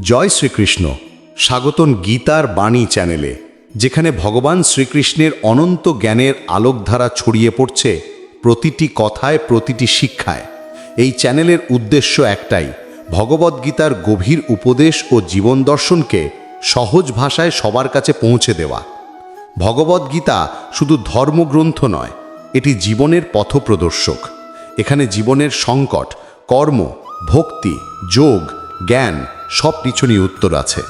জয় শ্রীকৃষ্ণ। স্বাগতন গীতার বাণী চ্যানেলে, যেখানে ভগবান শ্রীকৃষ্ণের অনন্ত জ্ঞানের আলোকধারা ছড়িয়ে পড়ছে প্রতিটি কথায়, প্রতিটি শিক্ষায়। এই চ্যানেলের উদ্দেশ্য একটাই ভগবদ্গীতার গভীর উপদেশ ও জীবন দর্শনকে সহজ ভাষায় সবার কাছে পৌঁছে দেওয়া। ভগবদ্গীতা শুধু ধর্মগ্রন্থ নয়, এটি জীবনের পথপ্রদর্শক। এখানে জীবনের সংকট, কর্ম ভক্তি, যোগ, জ্ঞান সব পিছনই উত্তর আছে।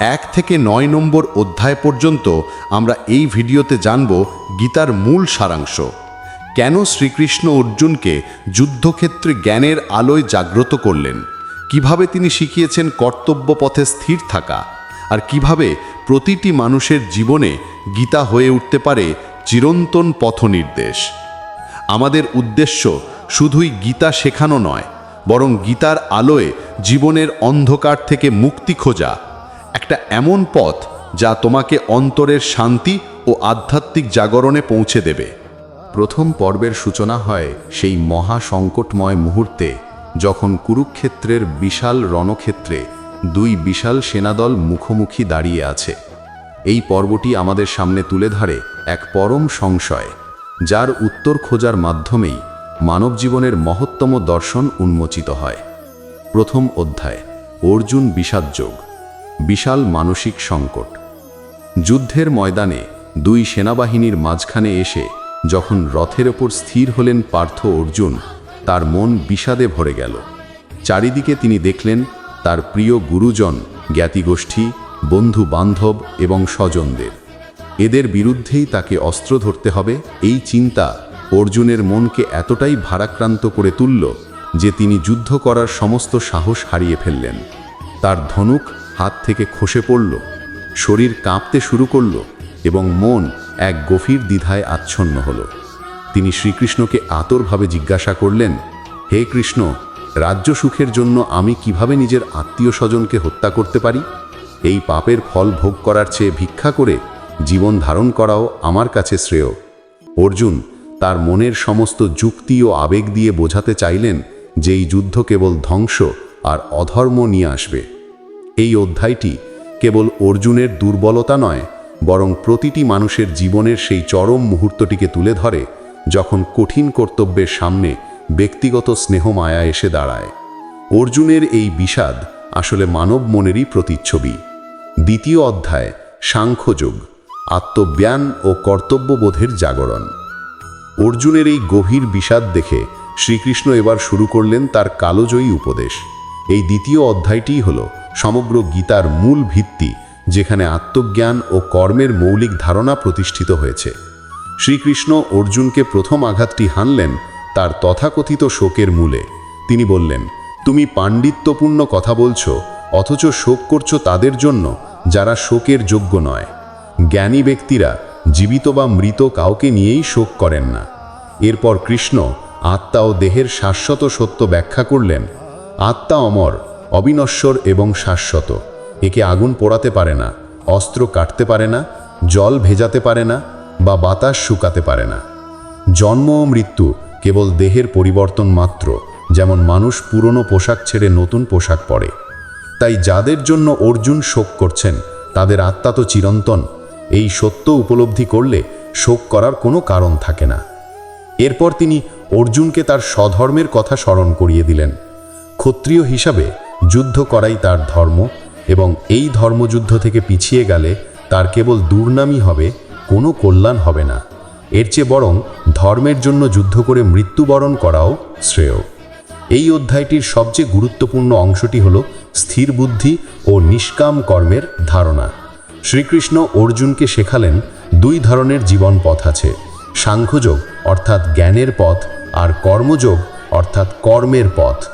এক থেকে নয় নম্বর অধ্যায় পর্যন্ত আমরা এই ভিডিওতে জানব গীতার মূল সারাংশ। কেন শ্রীকৃষ্ণ অর্জুনকে যুদ্ধক্ষেত্রে জ্ঞানের আলোয় জাগ্রত করলেন? কীভাবে তিনি শিখিয়েছেন কর্তব্য পথে স্থির থাকা? আর কীভাবে প্রতিটি মানুষের জীবনে গীতা হয়ে উঠতে পারে চিরন্তন পথনির্দেশ? আমাদের উদ্দেশ্য শুধুই গীতা শেখানো নয় বরং গীতার আলোয় জীবনের অন্ধকার থেকে মুক্তি খোঁজা। একটা এমন পথ যা তোমাকে অন্তরের শান্তি ও আধ্যাত্মিক জাগরণে পৌঁছে দেবে। প্রথম পর্বের সূচনা হয় সেই মহা সংকটময় মুহূর্তে যখন কুরুক্ষেত্রের বিশাল রণক্ষেত্রে দুই বিশাল সেনাদল মুখোমুখি দাঁড়িয়ে আছে। এই পর্বটি আমাদের সামনে তুলে ধরে এক পরম সংশয়, যার উত্তর খোঁজার মাধ্যমেই মানব জীবনের মহত্তম দর্শন উন্মোচিত হয়। প্রথম অধ্যায়, অর্জুন বিষাদযোগ বিশাল মানসিক সংকট। যুদ্ধের ময়দানে দুই সেনাবাহিনীর মাঝখানে এসে যখন রথের ওপর স্থির হলেন পার্থ অর্জুন, তার মন বিষাদে ভরে গেল। চারিদিকে তিনি দেখলেন, তার প্রিয় গুরুজন, জ্ঞাতিগোষ্ঠী বন্ধু বান্ধব এবং স্বজনদের। এদের বিরুদ্ধেই তাকে অস্ত্র ধরতে হবে, এই চিন্তা অর্জুনের মনকে এতটাই ভারাক্রান্ত করে তুলল যে তিনি যুদ্ধ করার সমস্ত সাহস হারিয়ে ফেললেন। তার ধনুক হাত থেকে খসে পড়ল, শরীর কাঁপতে শুরু করল এবং মন এক গভীর দ্বিধায় আচ্ছন্ন হল। তিনি শ্রীকৃষ্ণকে আতরভাবে জিজ্ঞাসা করলেন, হে কৃষ্ণ, রাজ্য সুখের জন্য আমি কীভাবে নিজের আত্মীয় স্বজনকে হত্যা করতে পারি? এই পাপের ফল ভোগ করার চেয়ে ভিক্ষা করে জীবন ধারণ করাও আমার কাছে শ্রেয়। অর্জুন তার মনের সমস্ত যুক্তি ও আবেগ দিয়ে বোঝাতে চাইলেন যে এই যুদ্ধ কেবল ধ্বংস আর অধর্ম নিয়ে আসবে। এই অধ্যায়টি কেবল অর্জুনের দুর্বলতা নয়, বরং প্রতিটি মানুষের জীবনের সেই চরম মুহূর্তটিকে তুলে ধরে যখন কঠিন কর্তব্যের সামনে ব্যক্তিগত স্নেহ মায়া এসে দাঁড়ায়। অর্জুনের এই বিষাদ আসলে মানব মনেরই প্রতিচ্ছবি। দ্বিতীয় অধ্যায়, সাংখ্যযোগ, আত্মজ্ঞান ও কর্তব্যবোধের জাগরণ। অর্জুনের এই গভীর বিষাদ দেখে শ্রীকৃষ্ণ এবার শুরু করলেন তার কালোজয়ী উপদেশ। এই দ্বিতীয় অধ্যায়টিই হল সমগ্র গীতার মূল ভিত্তি, যেখানে আত্মজ্ঞান ও কর্মের মৌলিক ধারণা প্রতিষ্ঠিত হয়েছে। শ্রীকৃষ্ণ অর্জুনকে প্রথম আঘাতটি হানলেন তার তথাকথিত শোকের মূলে। তিনি বললেন, তুমি পাণ্ডিত্যপূর্ণ কথা বলছো, অথচ শোক করছ তাদের জন্য, যারা শোকের যোগ্য নয়। জ্ঞানী ব্যক্তিরা জীবিত বা মৃত কাউকে নিয়েই শোক করেন না। এরপর কৃষ্ণ আত্মা ও দেহের শাশ্বত সত্য ব্যাখ্যা করলেন, আত্মা অমর, অবিনশ্বর এবং শাশ্বত। একে আগুন পোড়াতে পারে না, অস্ত্র কাটতে পারে না, জল ভেজাতে পারে না বা বাতাস শুকাতে পারে না। জন্ম ও মৃত্যু কেবল দেহের পরিবর্তন মাত্র, যেমন মানুষ পুরনো পোশাক ছেড়ে নতুন পোশাক পরে। তাই যাদের জন্য অর্জুন শোক করছেন, তাদের আত্মা তো চিরন্তন এই সত্য উপলব্ধি করলে শোক করার কোনো কারণ থাকে না। এরপর তিনি অর্জুনকে তার স্বধর্মের কথা স্মরণ করিয়ে দিলেন। ক্ষত্রিয় হিসাবে যুদ্ধ করাই তার ধর্ম এবং এই ধর্মযুদ্ধ থেকে পিছিয়ে গেলে তার কেবল দুর্নামই হবে, কোনো কল্যাণ হবে না। এর চেয়ে বরং ধর্মের জন্য যুদ্ধ করে মৃত্যুবরণ করাও শ্রেয়। এই অধ্যায়টির সবচেয়ে গুরুত্বপূর্ণ অংশটি হল স্থির বুদ্ধি ও নিষ্কাম কর্মের ধারণা। শ্রীকৃষ্ণ অর্জুনকে শেখালেন দুই ধরনের জীবন পথ আছে। সাংখ্যযোগ, অর্থাৎ জ্ঞানের পথ, আর কর্মযোগ, অর্থাৎ কর্মের পথ।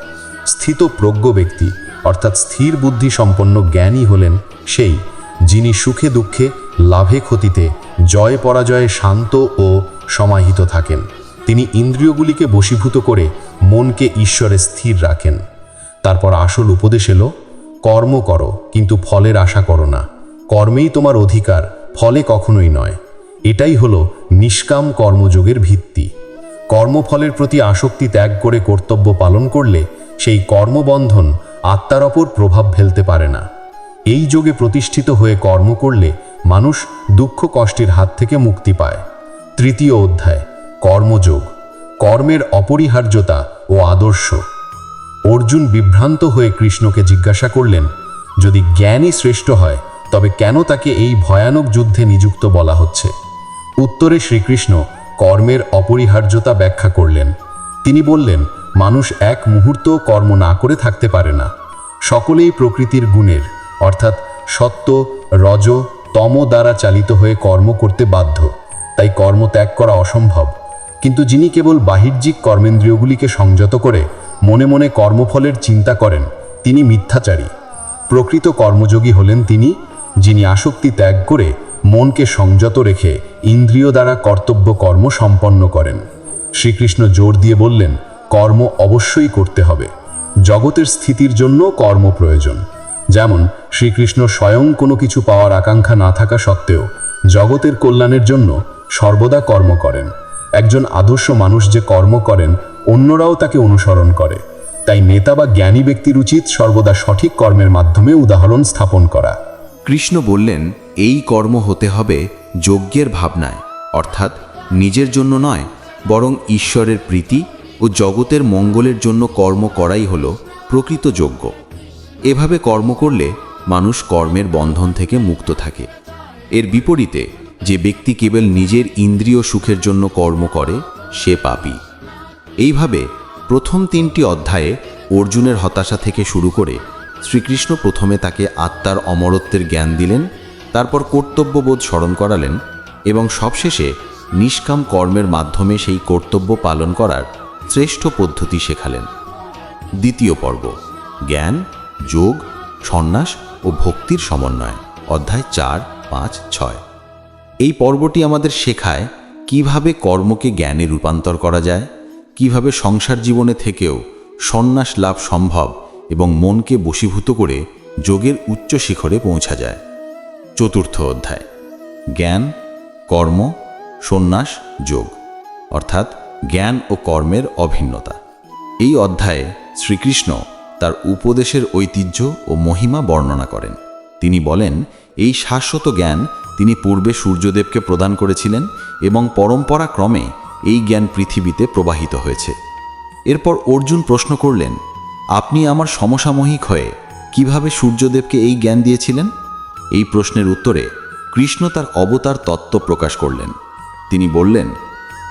স্থিত প্রজ্ঞ ব্যক্তি, অর্থাৎ স্থির বুদ্ধি সম্পন্ন জ্ঞানী হলেন সেই, যিনি সুখে দুঃখে, লাভে ক্ষতিতে, জয় পরাজয়ে শান্ত ও সমাহিত থাকেন। তিনি ইন্দ্রিয়গুলিকে বশীভূত করে মনকে ঈশ্বরে স্থির রাখেন। তারপর আসল উপদেশ এলো, কর্ম করো, কিন্তু ফলের আশা করো না। কর্মেই তোমার অধিকার, ফলে কখনোই নয়। এটাই হলো নিষ্কাম কর্মযোগের ভিত্তি। কর্মফলের প্রতি আসক্তি ত্যাগ করে কর্তব্য পালন করলে সেই কর্মবন্ধন আত্মার ওপর প্রভাব ফেলতে পারে না। এই যোগে প্রতিষ্ঠিত হয়ে কর্ম করলে মানুষ দুঃখ কষ্টের হাত থেকে মুক্তি পায়। তৃতীয় অধ্যায়, কর্মযোগ, কর্মের অপরিহার্যতা ও আদর্শ। অর্জুন বিভ্রান্ত হয়ে কৃষ্ণকে জিজ্ঞাসা করলেন, যদি জ্ঞানই শ্রেষ্ঠ হয় তবে কেন তাকে এই ভয়ানক যুদ্ধে নিযুক্ত বলা হচ্ছে? উত্তরে শ্রীকৃষ্ণ কর্মের অপরিহার্যতা ব্যাখ্যা করলেন। তিনি বললেন, মানুষ এক মুহূর্ত কর্ম না করে থাকতে পারে না। সকলেই প্রকৃতির গুণের, অর্থাৎ সত্য, রজ, তম দ্বারা চালিত হয়ে কর্ম করতে বাধ্য। তাই কর্ম ত্যাগ করা অসম্ভব। কিন্তু যিনি কেবল বাহ্যিক কর্মেন্দ্রিয়গুলিকে সংযত করে মনে মনে কর্মফলের চিন্তা করেন, তিনি মিথ্যাচারী। প্রকৃত কর্মযোগী হলেন তিনি যিনি আসক্তি ত্যাগ করে মনকে সংযত রেখে ইন্দ্রিয় দ্বারা কর্তব্য কর্ম সম্পন্ন করেন। শ্রীকৃষ্ণ জোর দিয়ে বললেন, কর্ম অবশ্যই করতে হবে। জগতের স্থিতির জন্য কর্ম প্রয়োজন। যেমন, শ্রীকৃষ্ণ স্বয়ং কোনো কিছু পাওয়ার আকাঙ্ক্ষা না থাকা সত্ত্বেও জগতের কল্যাণের জন্য সর্বদা কর্ম করেন। একজন আদর্শ মানুষ যে কর্ম করেন, অন্যরাও তাকে অনুসরণ করে। তাই নেতা বা জ্ঞানী ব্যক্তির উচিত সর্বদা সঠিক কর্মের মাধ্যমে উদাহরণ স্থাপন করা। কৃষ্ণ বললেন, এই কর্ম হতে হবে যজ্ঞের ভাবনায়, অর্থাৎ নিজের জন্য নয়, বরং ঈশ্বরের প্রীতি ও জগতের মঙ্গলের জন্য কর্ম করাই হল প্রকৃত যজ্ঞ। এভাবে কর্ম করলে মানুষ কর্মের বন্ধন থেকে মুক্ত থাকে। এর বিপরীতে, যে ব্যক্তি কেবল নিজের ইন্দ্রিয় সুখের জন্য কর্ম করে, সে পাপী। এইভাবে প্রথম তিনটি অধ্যায়ে অর্জুনের হতাশা থেকে শুরু করে শ্রীকৃষ্ণ প্রথমে তাকে আত্মার অমরত্বের জ্ঞান দিলেন, তারপর কর্তব্যবোধ স্মরণ করালেন এবং সবশেষে নিষ্কাম কর্মের মাধ্যমে সেই কর্তব্য পালন করার শ্রেষ্ঠ পদ্ধতি শেখালেন। দ্বিতীয় পর্ব, জ্ঞান, যোগ, সন্ন্যাস ও ভক্তির সমন্বয়, অধ্যায় চার, পাঁচ, ছয়। এই পর্বটি আমাদের শেখায় কীভাবে কর্মকে জ্ঞানে রূপান্তর করা যায়, কীভাবে সংসার জীবনে থেকেও সন্ন্যাস লাভ সম্ভব এবং মনকে বশীভূত করে যোগের উচ্চ শিখরে পৌঁছা যায়। চতুর্থ অধ্যায়। জ্ঞান, কর্ম, সন্ন্যাস, যোগ, অর্থাৎ জ্ঞান ও কর্মের অভিন্নতা। এই অধ্যায়ে শ্রীকৃষ্ণ তার উপদেশের ঐতিহ্য ও মহিমা বর্ণনা করেন। তিনি বলেন, এই শাশ্বত জ্ঞান তিনি পূর্বে সূর্যদেবকে প্রদান করেছিলেন এবং পরম্পরা ক্রমে এই জ্ঞান পৃথিবীতে প্রবাহিত হয়েছে। এরপর অর্জুন প্রশ্ন করলেন আপনি আমার সমসাময়িক হয়ে কীভাবে সূর্যদেবকে এই জ্ঞান দিয়েছিলেন? এই প্রশ্নের উত্তরে কৃষ্ণ তার অবতার তত্ত্ব প্রকাশ করলেন। তিনি বললেন,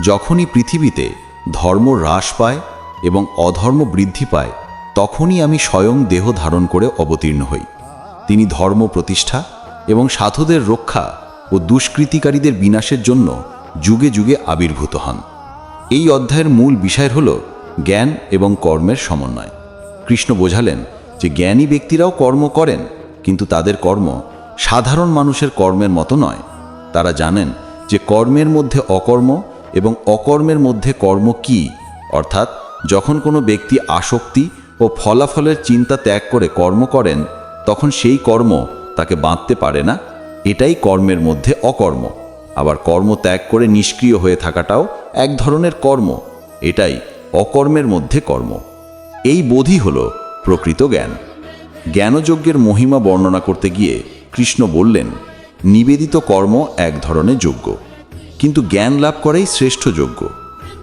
যখনই পৃথিবীতে ধর্ম হ্রাস পায় এবং অধর্ম বৃদ্ধি পায়, তখনই আমি স্বয়ং দেহ ধারণ করে অবতীর্ণ হই। তিনি ধর্ম প্রতিষ্ঠা এবং সাধুদের রক্ষা ও দুষ্কৃতিকারীদের বিনাশের জন্য যুগে যুগে আবির্ভূত হন। এই অধ্যায়ের মূল বিষয় হল জ্ঞান এবং কর্মের সমন্বয়। কৃষ্ণ বোঝালেন যে জ্ঞানী ব্যক্তিরাও কর্ম করেন, কিন্তু তাদের কর্ম সাধারণ মানুষের কর্মের মতো নয়। তারা জানেন যে কর্মের মধ্যে অকর্ম এবং অকর্মের মধ্যে কর্ম কি, অর্থাৎ যখন কোনো ব্যক্তি আসক্তি ও ফলাফলের চিন্তা ত্যাগ করে কর্ম করেন, তখন সেই কর্ম তাকে বাঁধতে পারে না। এটাই কর্মের মধ্যে অকর্ম। আবার কর্ম ত্যাগ করে নিষ্ক্রিয় হয়ে থাকাটাও এক ধরনের কর্ম। এটাই অকর্মের মধ্যে কর্ম। এই বোধই হল প্রকৃত জ্ঞান। জ্ঞানযজ্ঞের মহিমা বর্ণনা করতে গিয়ে কৃষ্ণ বললেন, নিবেদিত কর্ম এক ধরনের যোগ্য কিন্তু জ্ঞান লাভ করাই শ্রেষ্ঠ যোগ্য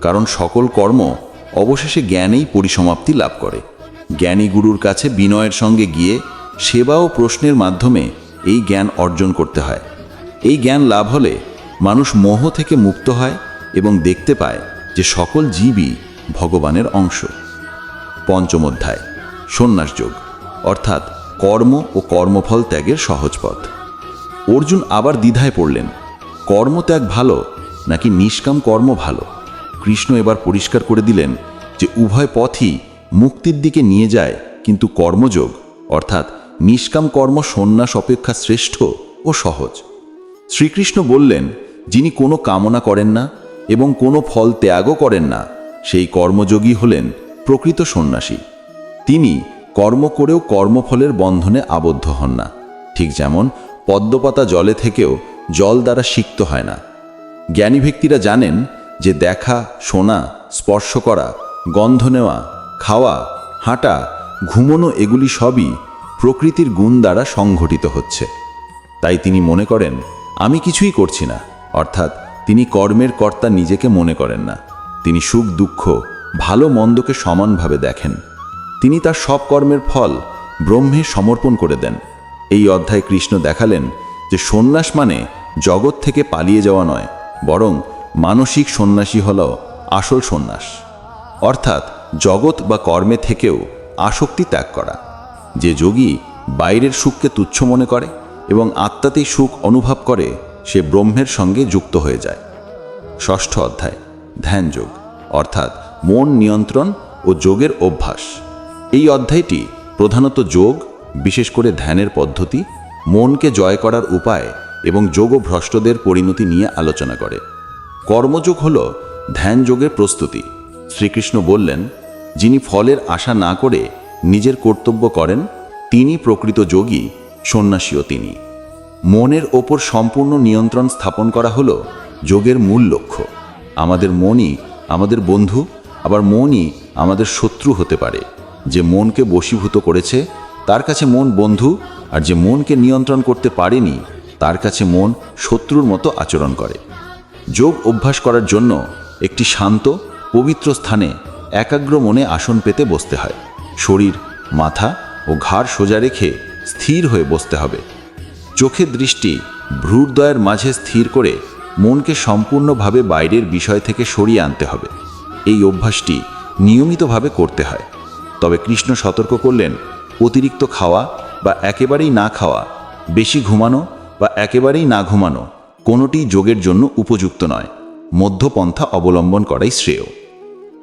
কারণ সকল কর্ম অবশেষে জ্ঞানেই পরিসমাপ্তি লাভ করে। জ্ঞানী গুরুর কাছে বিনয়ের সঙ্গে গিয়ে সেবা ও প্রশ্নের মাধ্যমে এই জ্ঞান অর্জন করতে হয়। এই জ্ঞান লাভ হলে মানুষ মোহ থেকে মুক্ত হয় এবং দেখতে পায় যে সকল জীবই ভগবানের অংশ। পঞ্চম অধ্যায়, সন্ন্যাস যোগ, অর্থাৎ কর্ম ও কর্মফল ত্যাগের সহজ পথ। অর্জুন আবার দ্বিধায় পড়লেন কর্মত্যাগ ভালো, নাকি নিষ্কাম কর্ম ভালো? কৃষ্ণ এবার পরিষ্কার করে দিলেন যে, উভয় পথই মুক্তির দিকে নিয়ে যায়, কিন্তু কর্মযোগ, অর্থাৎ নিষ্কাম কর্ম সন্ন্যাস অপেক্ষা শ্রেষ্ঠ ও সহজ। শ্রীকৃষ্ণ বললেন, যিনি কোনো কামনা করেন না এবং কোনো ফল ত্যাগও করেন না, সেই কর্মযোগী হলেন প্রকৃত সন্ন্যাসী। তিনি কর্ম করেও কর্মফলের বন্ধনে আবদ্ধ হন না। ঠিক যেমন পদ্মপাতা জলে থেকেও জল দ্বারা সিক্ত হয় না। জ্ঞানী ব্যক্তিরা জানেন যে দেখা, শোনা, স্পর্শ করা, গন্ধ নেওয়া, খাওয়া, হাঁটা, ঘুমনো এগুলি সবই প্রকৃতির গুণ দ্বারা সংঘটিত হচ্ছে। তাই তিনি মনে করেন, আমি কিছুই করছি না। অর্থাৎ তিনি কর্মের কর্তা নিজেকে মনে করেন না। তিনি সুখ, দুঃখ ভালো মন্দকে সমানভাবে দেখেন। তিনি তার সব কর্মের ফল ব্রহ্মে সমর্পণ করে দেন। এই অধ্যায় কৃষ্ণ দেখালেন যে সন্ন্যাস মানে জগৎ থেকে পালিয়ে যাওয়া নয়, বরং মানসিক সন্ন্যাসী হল আসল সন্ন্যাস। অর্থাৎ জগৎ বা কর্মে থেকেও আসক্তি ত্যাগ করা। যে যোগী বাইরের সুখকে তুচ্ছ মনে করে এবং আত্মাতেই সুখ অনুভব করে, সে ব্রহ্মের সঙ্গে যুক্ত হয়ে যায়। ষষ্ঠ অধ্যায় ধ্যান যোগ অর্থাৎ মন নিয়ন্ত্রণ ও যোগের অভ্যাস। এই অধ্যায়টি প্রধানত যোগ, বিশেষ করে ধ্যানের পদ্ধতি, মনকে জয় করার উপায় এবং যোগ ও ভ্রষ্টদের পরিণতি নিয়ে আলোচনা করে। কর্মযোগ হল ধ্যান যোগের প্রস্তুতি। শ্রীকৃষ্ণ বললেন, যিনি ফলের আশা না করে নিজের কর্তব্য করেন, তিনি প্রকৃত যোগী, সন্ন্যাসীও তিনি। মনের ওপর সম্পূর্ণ নিয়ন্ত্রণ স্থাপন করা হলো যোগের মূল লক্ষ্য। আমাদের মনই আমাদের বন্ধু আবার মনই আমাদের শত্রু হতে পারে। যে মনকে বশীভূত করেছে, তার কাছে মন বন্ধু, আর যে মনকে নিয়ন্ত্রণ করতে পারেনি, তার কাছে মন শত্রুর মতো আচরণ করে। যোগ অভ্যাস করার জন্য একটি শান্ত, পবিত্র স্থানে একাগ্র মনে আসন পেতে বসতে হয়। শরীর, মাথা ও ঘাড় সোজা রেখে স্থির হয়ে বসতে হবে। চোখের দৃষ্টি ভ্রূদয়ের মাঝে স্থির করে মনকে সম্পূর্ণভাবে বাইরের বিষয় থেকে সরিয়ে আনতে হবে। এই অভ্যাসটি নিয়মিতভাবে করতে হয়। তবে কৃষ্ণ সতর্ক করলেন, অতিরিক্ত খাওয়া বা একেবারেই না খাওয়া, বেশি ঘুমানো বা একেবারেই না ঘুমানো কোনোটি যোগের জন্য উপযুক্ত নয়। মধ্যপন্থা অবলম্বন করাই শ্রেয়।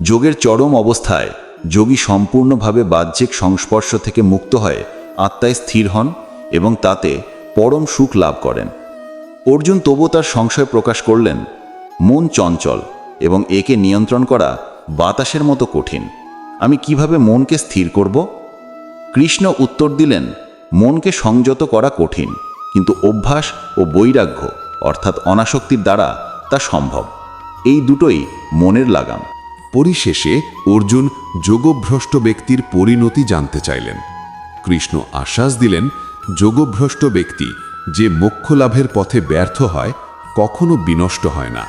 যোগের চরম অবস্থায় যোগী সম্পূর্ণভাবে বাহ্যিক সংস্পর্শ থেকে মুক্ত হয়ে আত্মায় স্থির হন এবং তাতে পরম সুখ লাভ করেন। অর্জুন তবু তার সংশয় প্রকাশ করলেন, মন চঞ্চল এবং একে নিয়ন্ত্রণ করা বাতাসের মতো কঠিন। আমি কীভাবে মনকে স্থির করব? কৃষ্ণ উত্তর দিলেন, মনকে সংযত করা কঠিন, কিন্তু অভ্যাস ও বৈরাগ্য, অর্থাৎ অনাসক্তির দ্বারা তা সম্ভব। এই দুটোই মনের লাগাম। পরিশেষে অর্জুন যোগভ্রষ্ট ব্যক্তির পরিণতি জানতে চাইলেন। কৃষ্ণ আশ্বাস দিলেন, যোগভ্রষ্ট ব্যক্তি যে মোক্ষ লাভের পথে ব্যর্থ হয়, কখনো বিনষ্ট হয় না।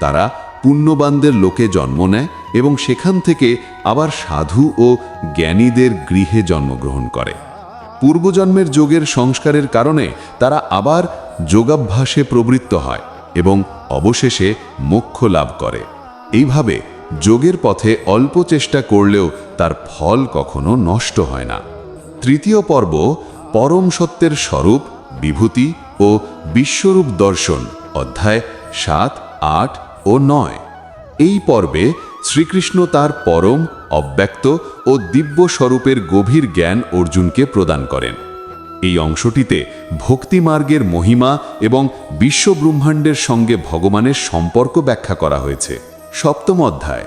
তারা পুণ্যবানদের লোকে জন্ম নেয় এবং সেখান থেকে আবার সাধু ও জ্ঞানীদের গৃহে জন্মগ্রহণ করে। পূর্বজন্মের যোগের সংস্কারের কারণে তারা আবার যোগাভ্যাসে প্রবৃত্ত হয় এবং অবশেষে মোক্ষ লাভ করে। এইভাবে যোগের পথে অল্প চেষ্টা করলেও তার ফল কখনো নষ্ট হয় না। তৃতীয় পর্ব, পরম সত্যের স্বরূপ, বিভূতি ও বিশ্বরূপ দর্শন, অধ্যায় সাত, আট ও নয়। এই পর্বে শ্রীকৃষ্ণ তার পরম, অব্যক্ত ও দিব্য স্বরূপের গভীর জ্ঞান অর্জুনকে প্রদান করেন। এই অংশটিতে ভক্তিমার্গের মহিমা এবং বিশ্বব্রহ্মাণ্ডের সঙ্গে ভগবানের সম্পর্ক ব্যাখ্যা করা হয়েছে। সপ্তম অধ্যায়,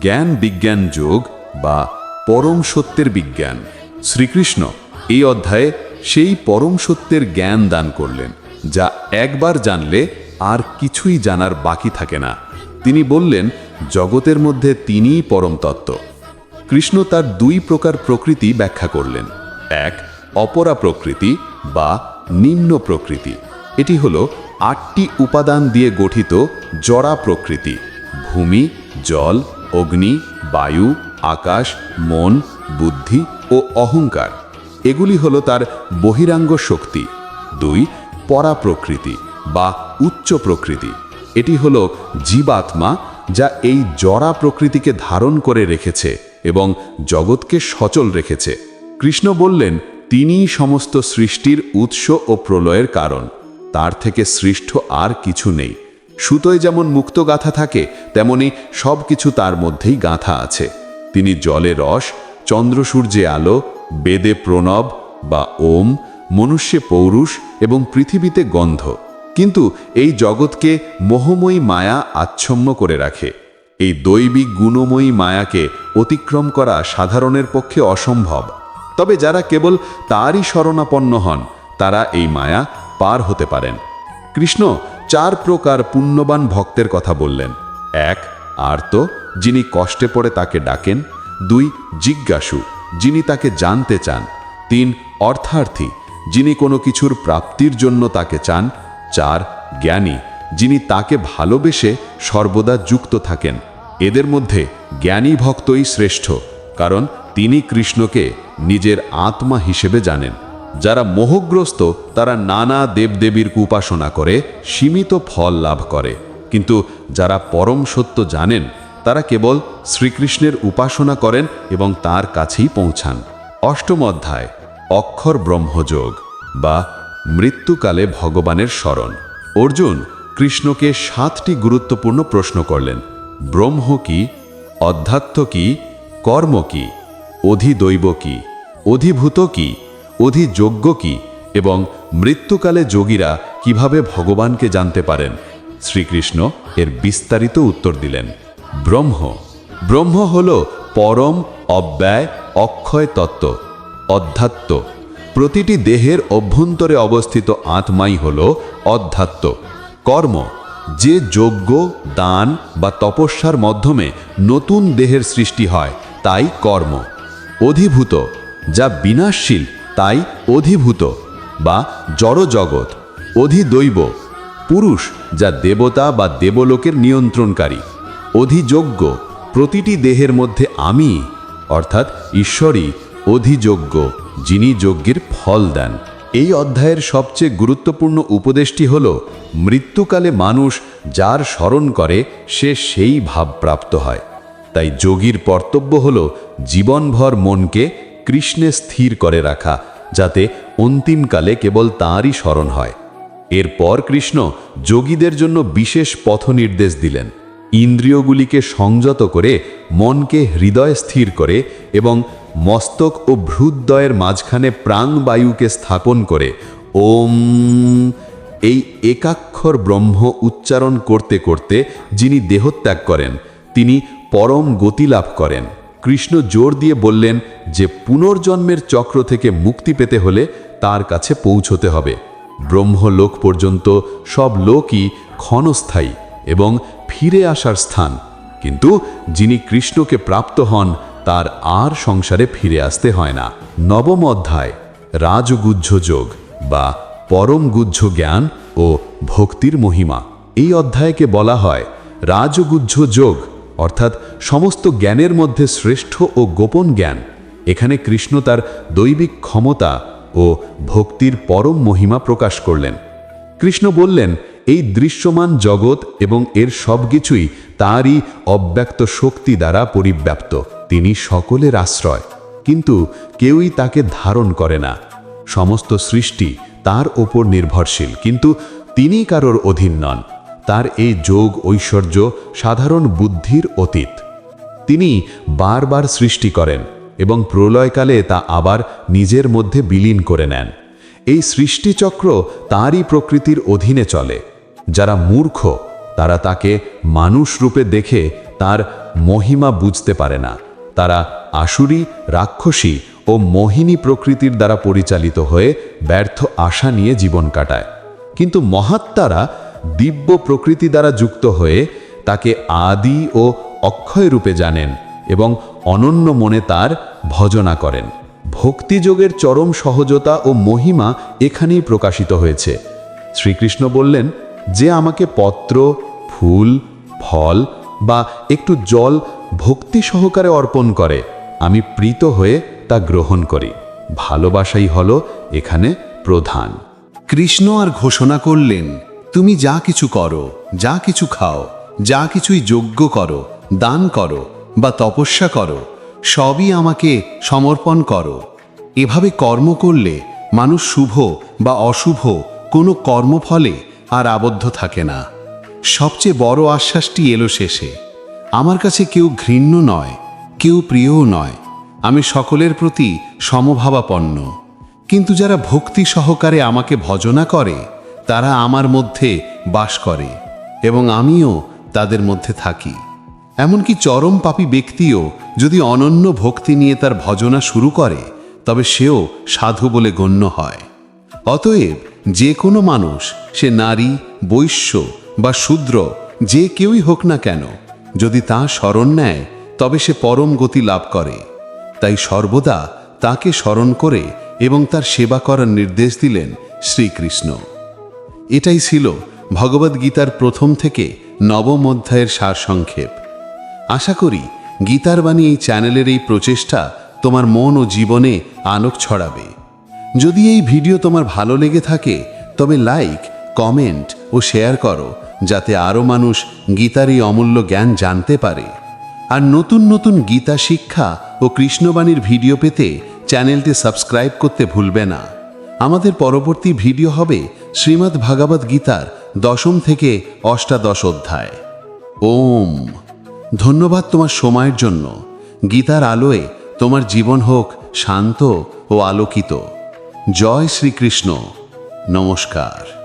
জ্ঞান বিজ্ঞান যোগ বা পরম সত্যের বিজ্ঞান। শ্রীকৃষ্ণ এই অধ্যায়ে সেই পরম সত্যের জ্ঞান দান করলেন, যা একবার জানলে আর কিছুই জানার বাকি থাকে না। তিনি বললেন, জগতের মধ্যে তিনিই পরম তত্ত্ব। কৃষ্ণ তার দুই প্রকার প্রকৃতি ব্যাখ্যা করলেন। এক, অপরা প্রকৃতি বা নিম্ন প্রকৃতি। এটি হল আটটি উপাদান দিয়ে গঠিত জড়া প্রকৃতি। ভূমি, জল, অগ্নি, বায়ু, আকাশ, মন, বুদ্ধি ও অহংকার। এগুলি হল তার বহিরাঙ্গ শক্তি। দুই পরা প্রকৃতি বা উচ্চ প্রকৃতি। এটি হল জীবাত্মা যা এই জরা প্রকৃতিকে ধারণ করে রেখেছে এবং জগৎকে সচল রেখেছে। কৃষ্ণ বললেন, তিনিই সমস্ত সৃষ্টির উৎস ও প্রলয়ের কারণ। তার থেকে সৃষ্ট আর কিছু নেই। সুতোয় যেমন মুক্ত গাথা থাকে, তেমনি সব কিছু তার মধ্যেই গাঁথা আছে। তিনি জলে রস, চন্দ্র সূর্যে আলো, বেদে প্রণব বা ওম, মনুষ্যে পৌরুষ এবং পৃথিবীতে গন্ধ। কিন্তু এই জগৎকে মোহময়ী মায়া আচ্ছন্ন করে রাখে। এই দৈবিক গুণময়ী মায়াকে অতিক্রম করা সাধারণের পক্ষে অসম্ভব। তবে যারা কেবল তারই শরণাপন্ন হন, তারা এই মায়া পার হতে পারেন। কৃষ্ণ চার প্রকার পুণ্যবান ভক্তের কথা বললেন। এক, আর্ত, যিনি কষ্টে পড়ে তাকে ডাকেন। দুই, জিজ্ঞাসু, যিনি তাকে জানতে চান। তিন, অর্থার্থী, যিনি কোনো কিছুর প্রাপ্তির জন্য তাকে চান। চার জ্ঞানী, যিনি তাকে ভালোবেসে সর্বদা যুক্ত থাকেন। এদের মধ্যে জ্ঞানী ভক্তই শ্রেষ্ঠ, কারণ তিনি কৃষ্ণকে নিজের আত্মা হিসেবে জানেন। যারা মোহগ্রস্ত, তারা নানা দেবদেবীর উপাসনা করে, সীমিত ফল লাভ করে। কিন্তু যারা পরম সত্য জানেন, তারা কেবল শ্রীকৃষ্ণের উপাসনা করেন এবং তার কাছেই পৌঁছান। অষ্টম অধ্যায়, অক্ষর ব্রহ্মযোগ বা মৃত্যুকালে ভগবানের স্মরণ। অর্জুন কৃষ্ণকে সাতটি গুরুত্বপূর্ণ প্রশ্ন করলেন। ব্রহ্ম কি, অধ্যাত্ম কি, কর্ম কি, অধিদৈব কি, অধিভূত কি, অধিযোগ্য কি, এবং মৃত্যুকালে যোগীরা কীভাবে ভগবানকে জানতে পারেন? শ্রীকৃষ্ণ এর বিস্তারিত উত্তর দিলেন। ব্রহ্ম। ব্রহ্ম হল পরম, অব্যয়, অক্ষয় তত্ত্ব, অধ্যাত্ম। প্রতিটি দেহের অভ্যন্তরে অবস্থিত আত্মাই হল অধ্যাত্ম। কর্ম, যে যজ্ঞ, দান বা তপস্যার মাধ্যমে নতুন দেহের সৃষ্টি হয়, তাই কর্ম। অধিভূত, যা বিনাশশীল, তাই অধিভূত বা জড়জগৎ। অধিদৈব, পুরুষ, যা দেবতা বা দেবলোকের নিয়ন্ত্রণকারী। অধিযোগ্য প্রতিটি দেহের মধ্যে আমি, অর্থাৎ ঈশ্বরই অধিযোগ্য, যিনি যজ্ঞের ফল দেন। এই অধ্যায়ের সবচেয়ে গুরুত্বপূর্ণ উপদেশটি হল, মৃত্যুকালে মানুষ যার স্মরণ করে, সে সেই ভাবপ্রাপ্ত হয়। তাই যোগীর কর্তব্য হল, জীবনভর মনকে কৃষ্ণে স্থির করে রাখা, যাতে অন্তিমকালে কেবল তাঁরই স্মরণ হয়। এরপর কৃষ্ণ যোগীদের জন্য বিশেষ পথ নির্দেশ দিলেন। ইন্দ্রিয়গুলিকে সংযত করে, মনকে হৃদয় স্থির করে এবং মস্তক ও ভ্রুদ্দয়ের মাঝখানে প্রাণবায়ুকে স্থাপন করে। ওম। এই একাক্ষর ব্রহ্ম উচ্চারণ করতে করতে যিনি দেহত্যাগ করেন, তিনি পরম গতি লাভ করেন। কৃষ্ণ জোর দিয়ে বললেন যে, পুনর্জন্মের চক্র থেকে মুক্তি পেতে হলে তার কাছে পৌঁছতে হবে। ব্রহ্মলোক পর্যন্ত সব লোকই ক্ষণস্থায়ী এবং ফিরে আসার স্থান। কিন্তু যিনি কৃষ্ণকে প্রাপ্ত হন তার আর সংসারে ফিরে আসতে হয় না। নবম অধ্যায়, রাজগুহ্য যোগ বা পরমগুহ্য জ্ঞান ও ভক্তির মহিমা। এই অধ্যায়কে বলা হয় রাজগুহ্য যোগ, অর্থাৎ সমস্ত জ্ঞানের মধ্যে শ্রেষ্ঠ ও গোপন জ্ঞান। এখানে কৃষ্ণ তার দৈবিক ক্ষমতা ও ভক্তির পরম মহিমা প্রকাশ করলেন। কৃষ্ণ বললেন এই দৃশ্যমান জগৎ এবং এর সব কিছুই তাঁরই অব্যক্ত শক্তি দ্বারা পরিব্যাপ্ত। তিনি সকলের আশ্রয়, কিন্তু কেউই তাকে ধারণ করে না। সমস্ত সৃষ্টি তার ওপর নির্ভরশীল, কিন্তু তিনি কারোর অধীন নন। তার এই যোগ ঐশ্বর্য সাধারণ বুদ্ধির অতীত। তিনি বারবার সৃষ্টি করেন এবং প্রলয়কালে তা আবার নিজের মধ্যে বিলীন করে নেন। এই সৃষ্টিচক্র তাঁরই প্রকৃতির অধীনে চলে। যারা মূর্খ, তারা তাকে মানুষ রূপে দেখে তার মহিমা বুঝতে পারে না। তারা আসুরি, রাক্ষসী ও মোহিনী প্রকৃতির দ্বারা পরিচালিত হয়ে ব্যর্থ আশা নিয়ে জীবন কাটায়। কিন্তু মহাত্মারা দিব্য প্রকৃতি দ্বারা যুক্ত হয়ে তাকে আদি ও অক্ষয় রূপে জানেন এবং অনন্য মনে তার ভজনা করেন। ভক্তিযোগের চরম সহজতা ও মহিমা এখানেই প্রকাশিত হয়েছে। শ্রীকৃষ্ণ বললেন যে আমাকে পত্র, ফুল, ফল বা একটু জল ভক্তি সহকারে অর্পণ করে, আমি প্রীত হয়ে তা গ্রহণ করি। ভালোবাসাই হল এখানে প্রধান। কৃষ্ণ আর ঘোষণা করলেন, তুমি যা কিছু করো, যা কিছু খাও, যা কিছুই যজ্ঞ করো, দান করো বা তপস্যা করো, সবই আমাকে সমর্পণ করো। এভাবে কর্ম করলে মানুষ শুভ বা অশুভ কোনো কর্মফলে আর আবদ্ধ থাকে না। সবচেয়ে বড় আশ্বাসটি এলো শেষে। আমার কাছে কেউ ঘৃণ্য নয়, কেউ প্রিয়ও নয়। আমি সকলের প্রতি সমভাবাপন্ন। কিন্তু যারা ভক্তি সহকারে আমাকে ভজনা করে, তারা আমার মধ্যে বাস করে এবং আমিও তাদের মধ্যে থাকি। এমনকি চরম পাপী ব্যক্তিও যদি অনন্য ভক্তি নিয়ে তার ভজনা শুরু করে, তবে সেও সাধু বলে গণ্য হয়। অতএব যে কোনো মানুষ, সে নারী, বৈশ্য বা শূদ্র, যে কেউই হোক না কেন, যদি তা স্মরণ নেয়, তবে সে পরম গতি লাভ করে। তাই সর্বদা তাকে স্মরণ করে এবং তার সেবা করার নির্দেশ দিলেন শ্রীকৃষ্ণ। এটাই ছিল ভগবদ্গীতার প্রথম থেকে নবম অধ্যায়ের সারসংক্ষেপ। আশা করি গীতার বাণী এই চ্যানেলের এই প্রচেষ্টা তোমার মন ও জীবনে আলোক ছড়াবে। যদি এই ভিডিও তোমার ভালো লেগে থাকে, তবে লাইক কমেন্ট ও শেয়ার করো, যাতে আরও মানুষ গীতার এই অমূল্য জ্ঞান জানতে পারে। আর নতুন নতুন গীতা শিক্ষা ও কৃষ্ণবাণীর ভিডিও পেতে চ্যানেলটি সাবস্ক্রাইব করতে ভুলবে না। আমাদের পরবর্তী ভিডিও হবে শ্রীমদ্ ভাগবত গীতার দশম থেকে অষ্টাদশ অধ্যায়। ওম। ধন্যবাদ তোমার সময়ের জন্য। গীতার আলোয় তোমার জীবন হোক শান্ত ও আলোকিত। জয় শ্রীকৃষ্ণ। নমস্কার।